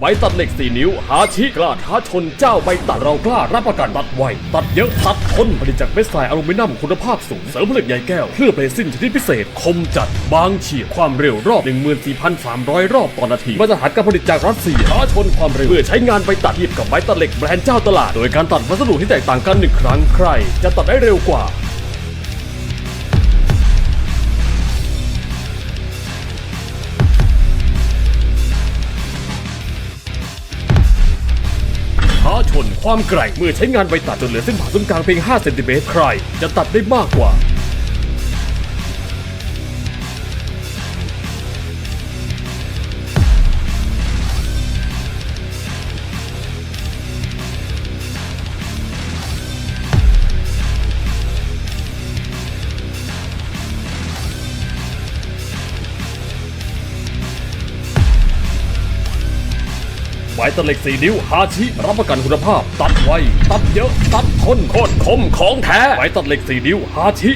ใบตัดเหล็กสี่นิ้ว หาชิกล้าท้าชนเจ้าใบตัดเรากล้ารับประกันตัดไว ตัดเยอะตัดทนผลิตจากเม็ดทรายอลูมิเนียมคุณภาพสูง เสริมผลึกใยแก้วเคลือบเรซินชนิดพิเศษ คมจัด บางเฉียบความเร็วรอบ 14,300 รอบต่อนาที มาตรฐานการผลิตจากรัสเซียท้าชนความเร็วเพื่อใช้งานใบตัดเทียบกับใบตัดเหล็กแบรนด์เจ้าตลาด โดยการตัดวัสดุที่แตกต่างกันหนึ่งครั้งใคร จะตัดได้เร็วกว่า ท้าชนความแกร่งเมื่อใช้งานใบตัดจนเหลือเส้นผ่าศูนย์กลางเพียง 5 เซนติเมตรใคร จะตัดได้มากกว่า ไม้ตัดเหล็กสีนิ้วฮาชิรับประกันคุณภาพ ตัดไวตัดเยอะ ตัดทนโคตรคมของแท้ไม้ตัดเหล็กสีนิ้วฮาชิ